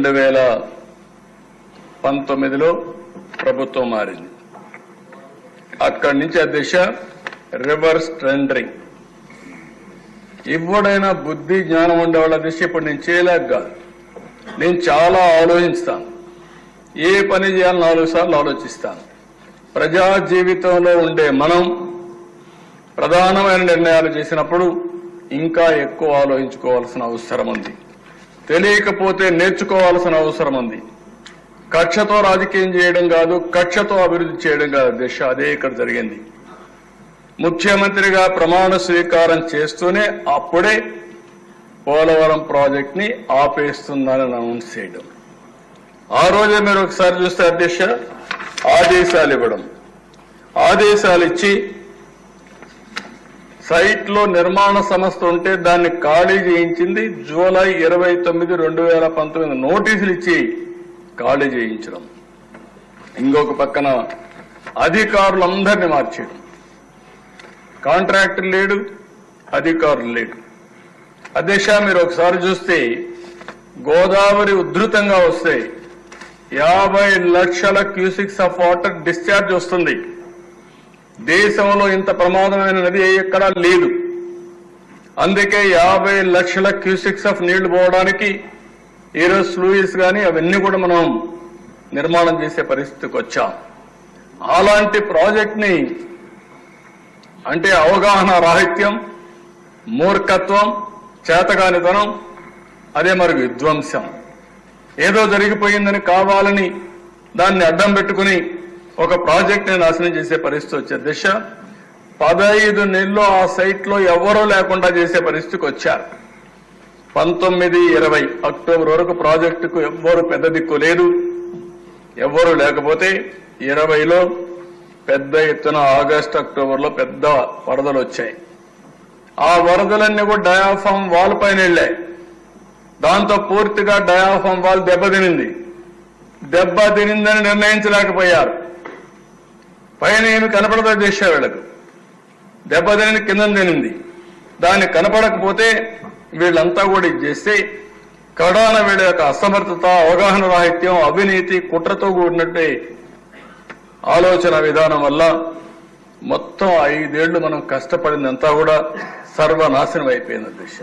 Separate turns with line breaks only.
రెండు వేల పంతొమ్మిదిలో ప్రభుత్వం మారింది. అక్కడి నుంచి ఆ దిశ రివర్స్ ట్రెండరింగ్. ఇవ్వడైనా బుద్ధి జ్ఞానం ఉండే వాళ్ళ దిశ ఇప్పుడు నేను చేయలేక కాదు. నేను చాలా ఆలోచిస్తాను. ఏ పని చేయాలని నాలుగు సార్లు ఆలోచిస్తాను. ప్రజా జీవితంలో ఉండే మనం ప్రధానమైన నిర్ణయాలు చేసినప్పుడు ఇంకా ఎక్కువ ఆలోచించుకోవాల్సిన అవసరం ఉంది. తెలియకపోతే నేర్చుకోవాల్సిన అవసరం ఉంది. కక్షతో రాజకీయం చేయడం కాదు కక్షతో అభివృద్ధి చేయడం కాదు దిశ అదే ఇక్కడ జరిగింది. ముఖ్యమంత్రిగా ప్రమాణ స్వీకారం చేస్తూనే అప్పుడే పోలవరం ప్రాజెక్ట్ని ఆపేస్తుందని అనౌన్స్ చేయడం. ఆ రోజే మీరు ఒకసారి చూస్తే అధ్యక్ష ఆదేశాలు ఇవ్వడం. ఆదేశాలు ఇచ్చి సైట్లో నిర్మాణ సంస్థ ఉంటే దాన్ని ఖాళీ చేయించింది జూలై ఇరవై తొమ్మిది రెండు వేల పంతొమ్మిది నోటీసులు ఇచ్చి ఖాళీ చేయించడం. ఇంకొక పక్కన అధికారులందరినీ మార్చేయడం. కాంట్రాక్టర్ లేడు అధికారులు లేడు అధ్యక్ష మీరు ఒకసారి చూస్తే గోదావరి ఉధృతంగా వస్తే యాభై లక్షల క్యూసిక్స్ ఆఫ్ వాటర్ డిశ్చార్జ్ వస్తుంది. దేశంలో ఇంత ప్రమాదమైన నది ఎక్కడా లేదు. అందుకే యాభై లక్షల క్యూసిక్స్ ఆఫ్ నీళ్ళు పోవడానికి ఈరోజు స్లూయిస్ కానీ అవన్నీ కూడా మనం నిర్మాణం చేసే పరిస్థితికి వచ్చాం. అలాంటి ప్రాజెక్ట్ని అంటే అవగాహన రాహిత్యం మూర్ఖత్వం చేతగానితనం అదే మరి విధ్వంసం. ఏదో జరిగిపోయిందని కావాలని దాన్ని అడ్డం పెట్టుకుని ఒక ప్రాజెక్ట్ని నాశనం చేసే పరిస్థితి వచ్చారు. దిశ పదహైదు నెలలు ఆ సైట్లో ఎవరూ లేకుండా చేసే పరిస్థితికి వచ్చారు. పంతొమ్మిది ఇరవై అక్టోబర్ వరకు ప్రాజెక్టుకు ఎవ్వరు పెద్ద దిక్కు లేదు. ఎవ్వరు లేకపోతే ఇరవైలో పెద్ద ఎత్తున ఆగస్ట్ అక్టోబర్లో పెద్ద వరదలు వచ్చాయి. ఆ వరదలన్నీ కూడా డయాఫామ్ వాల్ పైన వెళ్ళాయి. దాంతో పూర్తిగా డయాఫామ్ వాల్ దెబ్బతినింది. దెబ్బ తినిందని నిర్ణయించలేకపోయారు. పైన ఏమి కనపడదో చేసే వీళ్ళకు దెబ్బతిని కింద తినింది. దాన్ని కనపడకపోతే వీళ్ళంతా కూడా ఇది చేస్తే కడాన వీళ్ళ యొక్క అసమర్థత అవగాహన రాహిత్యం అవినీతి కుట్రతో కూడినట్టే ఆలోచన విధానం వల్ల మొత్తం ఐదేళ్ళు మనం కష్టపడిందంతా కూడా సర్వనాశనం అయిపోయింది దిశ.